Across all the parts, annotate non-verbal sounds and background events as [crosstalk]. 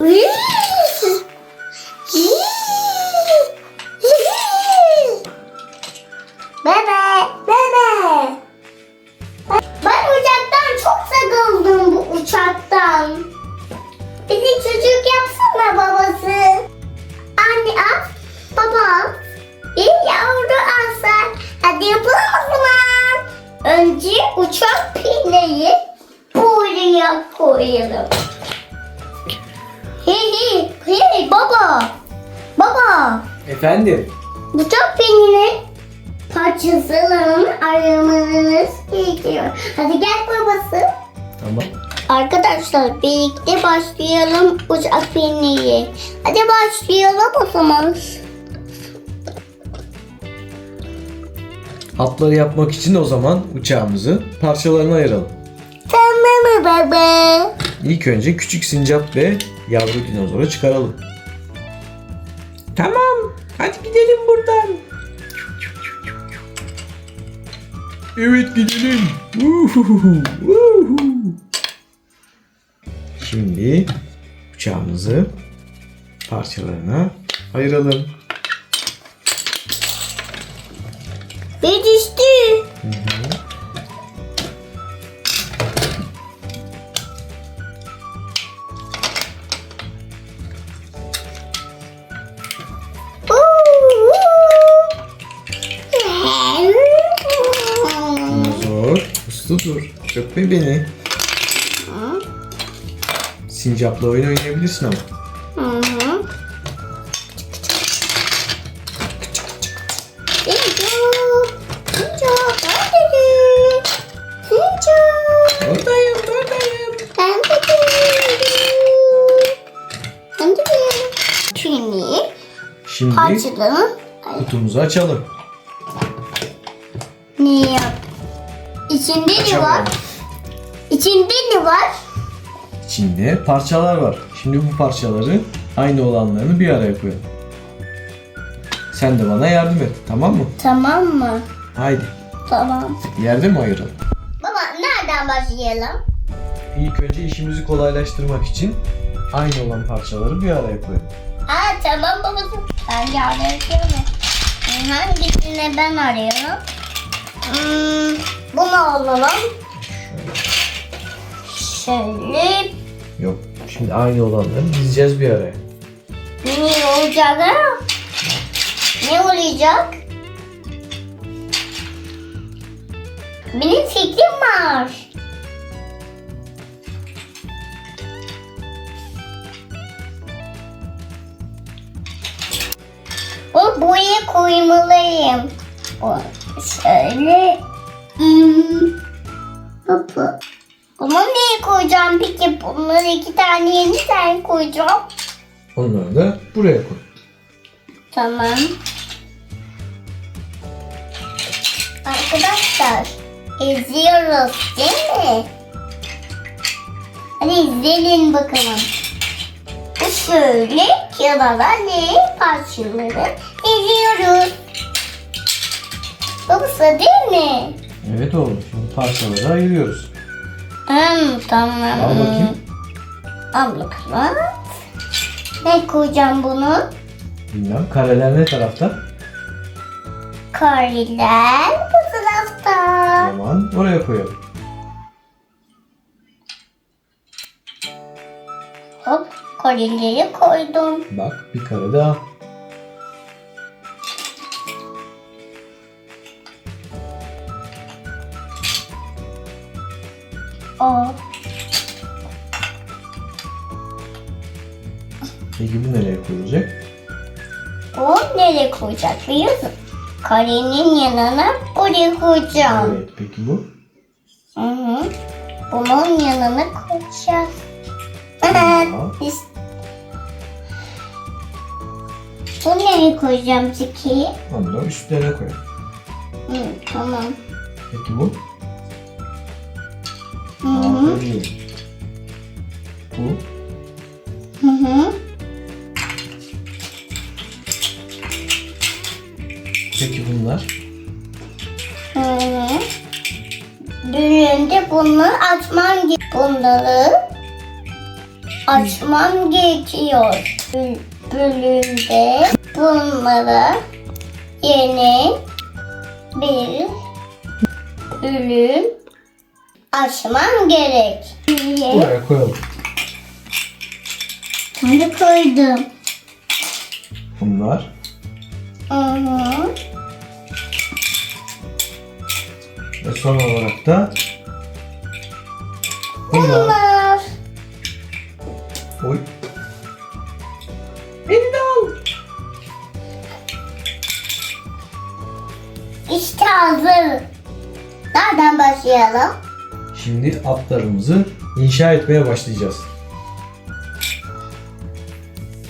Bebe, bebe. Ben uçaktan çok sıkıldım bu uçaktan. Bizi çocuk yapsana babası. Anne at, baba. Bir yavru alsan. Hadi yapalım o. Önce uçak pineyi buraya koyalım. Hey hey hey baba. Baba. Efendim? Uçak pinini parçasını ayırmanız gerekiyor. Hadi gel babası. Tamam. Arkadaşlar birlikte başlayalım uçak piniyi. Hadi başlayalım o zaman. Hatları yapmak için o zaman uçağımızı parçalarına ayıralım. Tamam mı baba? İlk önce küçük sincap ve yavru dinozoru çıkaralım. Tamam. Hadi gidelim buradan. Evet gidelim. Uhuhu. Şimdi uçağımızı parçalarına ayıralım. Bir düştü. Öpme beni. Sincapla oyun oynayabilirsin ama. Hı hı. Sincap, sincap, neredesin? Sincap, Oradayım, oradayım. ben de geliyorum. Ben de. Tüyni Şimdi parçalarını Ay, kutumuzu açalım. ne yap? İçinde ne var? Açalım. İçinde ne var? İçinde parçalar var. Şimdi bu parçaları aynı olanlarını bir araya koyalım. Sen de bana yardım et. Tamam mı? Tamam mı? Haydi. Tamam. Yerde mi ayıralım? Baba nereden başlayalım? İlk önce işimizi kolaylaştırmak için aynı olan parçaları bir araya koyalım. Aa tamam babacığım. Ben yardım ediyorum. Hangisini ben arıyorum? Hmm, bunu alalım. Şöyle Yok. Şimdi aynı olanları dizeceğiz bir araya. ne olacak ha? Ne olacak? Benim fikrim var. O boya koymalıyım. O şöyle. Hmm. Hoppa. Bunu neye koyacağım peki? Bunları iki tane yeni tane koyacağım. Onları da buraya koy. Tamam. Arkadaşlar izliyoruz değil mi? Hadi izleyin bakalım. Bu şöyle kenara ne parçaları izliyoruz. Babası değil mi? Evet oğlum. Şimdi parçaları ayırıyoruz. Hmm, tamam. Al bakayım. Al bakalım. Ne koyacağım bunu? Bilmem. Kareler ne tarafta? Kariler bu tarafta. O zaman oraya koyalım. Hop kolileri koydum. Bak bir kare daha. O. Peki bu nereye koyulacak? O nereye koyacak biliyor musun? Karenin yanına buraya koyacağım. Evet. Peki bu? Hı hı. Bunun yanına koyacağız. Tamam. [laughs] Biz... Bu nereye koyacağım peki? Onu da üstlerine koyalım. Hı, tamam. Peki bu? Bu? Hı hı. Peki bunlar? Hı hı. Düğünde bunu açmam gibi bunları. açmam gerekiyor. Böl- Bölümde bunlara yeni bir bölüm açmam gerek. Buraya koyalım. Bunu koydum. Bunlar. Hı. Ve son olarak da bunlar. Bunlar. Oy. Beni de al. İşte hazır. Nereden başlayalım? Şimdi atlarımızı inşa etmeye başlayacağız.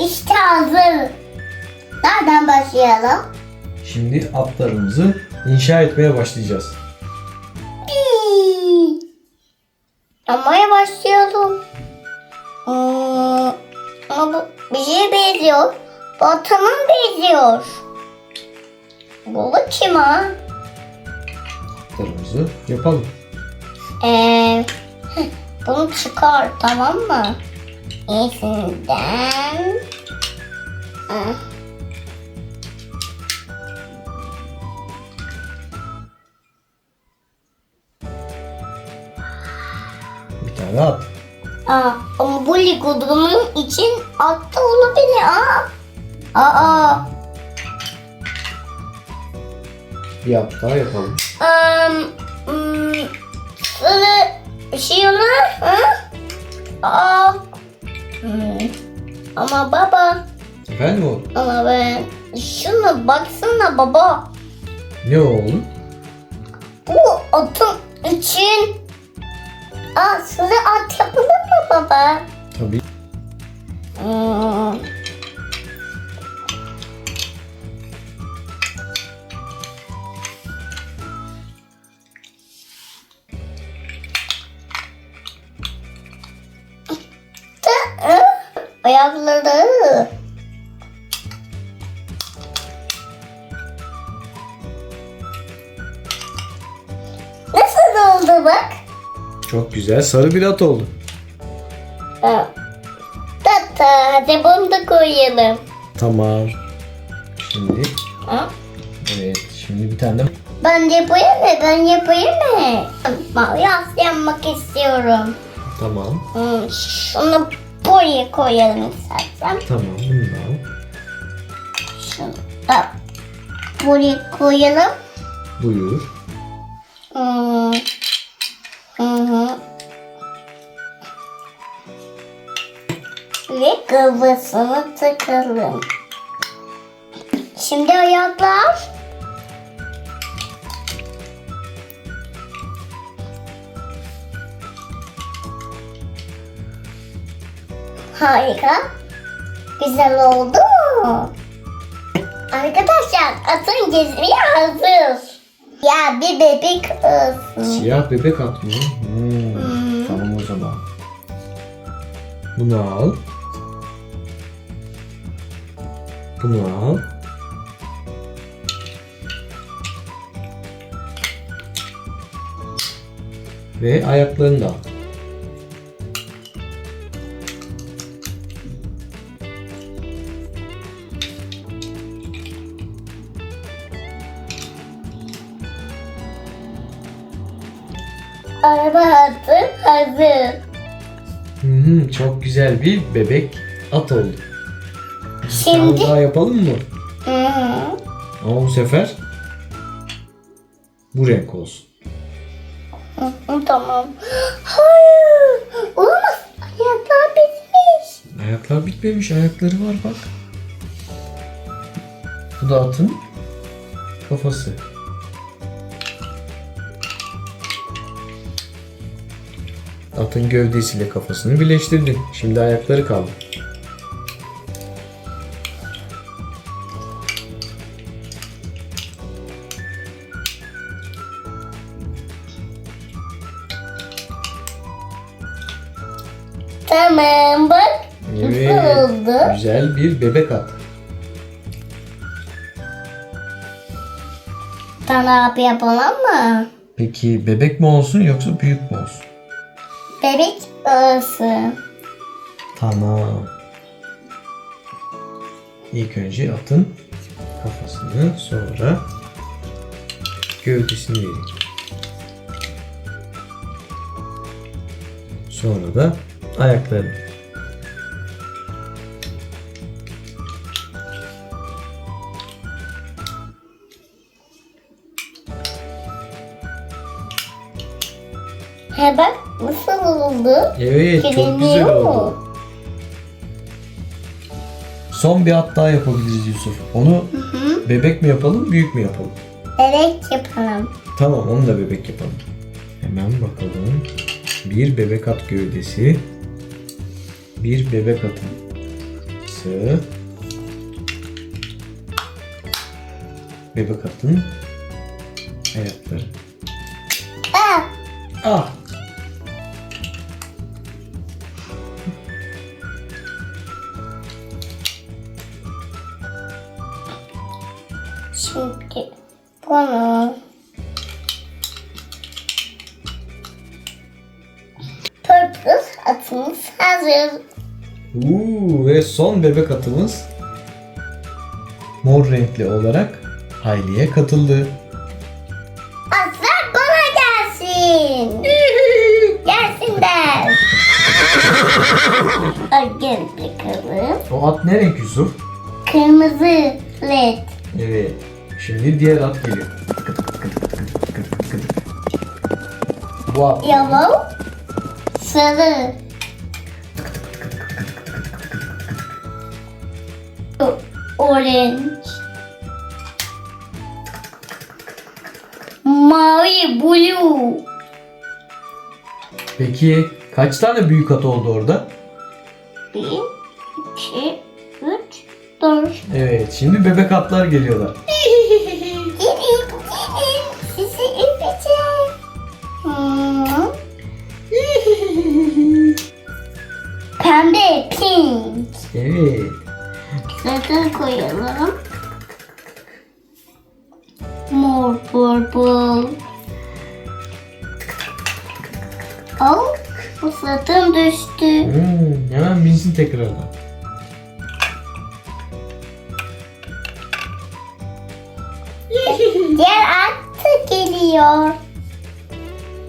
İşte hazır. Nereden başlayalım? Şimdi atlarımızı inşa etmeye başlayacağız. Yapmaya başlayalım. Hmm, ama bu bir şeye benziyor. Atımın benziyor. Bu kim ha? Atlarımızı yapalım. Ee, bunu çıkar tamam mı? İyisinden. Ah. Bir tane at. Aa, ama bu ligodumun için atta olabilir. Aa. Aa. Bir at daha yapalım. Um, sarı bir şey olur. Ha? Aa. Hmm. Ama baba. Efendim oğlum? Ama ben şuna baksana baba. Ne oğlum? Bu atın için. Aa sarı at yapılır mı baba? Tabii. Hmm. Ayakları. Nasıl oldu bak? Çok güzel sarı bir at oldu. Ha. Tata hadi bunu da koyalım. Tamam. Şimdi Ha? evet şimdi bir tane de Ben yapayım mı? Ben yapayım mı? Mavi as yapmak istiyorum. tamam. Hmm, şunu buraya koyalım istersen. Tamam bunu da al. Şunu da buraya koyalım. Buyur. Hmm. Hı hı. Ve kafasını takalım. Şimdi ayaklar. Harika. Güzel oldu mu? Arkadaşlar atın gezmeye hazır. Ya bir bebek olsun. Siyah bebek at mı? Hmm, Tamam o zaman. Bunu al. Bunu al. Ve ayaklarını da al. Araba hazır, hazır. Hı, çok güzel bir bebek at oldu. Bir Şimdi- tane daha yapalım mı? Hı hı. Ama bu sefer bu renk olsun. Hı hı, Tamam. Hayır. Olamaz. Ayaklar bitmiş. Ayaklar bitmemiş, ayakları var bak. Bu da atın kafası. Atın gövdesiyle kafasını birleştirdin. Şimdi ayakları kaldı. Tamam bak. Evet. oldu? Güzel bir bebek at. Sana abi yapalım mı? Peki bebek mi olsun yoksa büyük mü olsun? Bebek olsun. Tamam. İlk önce atın kafasını sonra gövdesini verin. Sonra da ayaklarını. Oldu? Evet çok Kirleniyor güzel mu? oldu. Son bir at daha yapabiliriz Yusuf. Onu Hı. bebek mi yapalım büyük mü yapalım? Evet yapalım. Tamam onu da bebek yapalım. Hemen bakalım. Bir bebek at gövdesi. Bir bebek atın. Bebek atın. Ayakları. Aa, Ah! Şimdi bunu Purple atımız hazır. Uuu, ve son bebek atımız mor renkli olarak Hayli'ye katıldı. Atlar bana gelsin. [laughs] Gelsinler. Ay, Gel bakalım. O at ne renk Yusuf? Kırmızı led. Evet. Şimdi diğer at geliyor. Bu at. Yellow. Sarı. Orange. Mavi, blue. Peki kaç tane büyük at oldu orada? Bir, iki, üç, dört. Evet, şimdi bebek atlar geliyorlar. Evet. Zaten koyalım. Mor, purple. Oh, bu zaten düştü. Hmm, hemen binsin tekrardan. Diğer at da geliyor.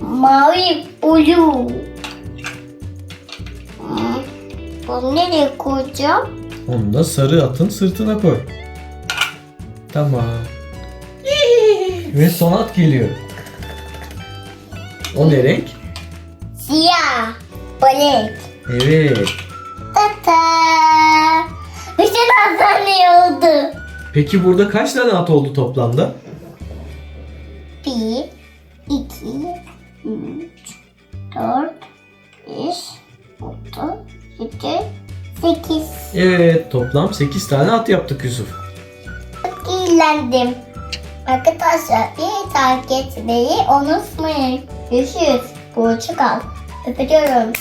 Mavi, blue. Bunu nereye koyacağım? Onu da sarı atın sırtına koy. Tamam. Ve son at geliyor. O ne renk? Siyah, balık. Evet. Tata. Bütün atlar ne oldu? Peki burada kaç tane at oldu toplamda? Bir, iki, üç, dört, beş, altı, yedi, sekiz. Evet, toplam 8 tane at yaptık Yusuf. Çok eğlendim. Arkadaşlar bir takip etmeyi unutmayın. Görüşürüz. Hoşça kal. Öpüyorum.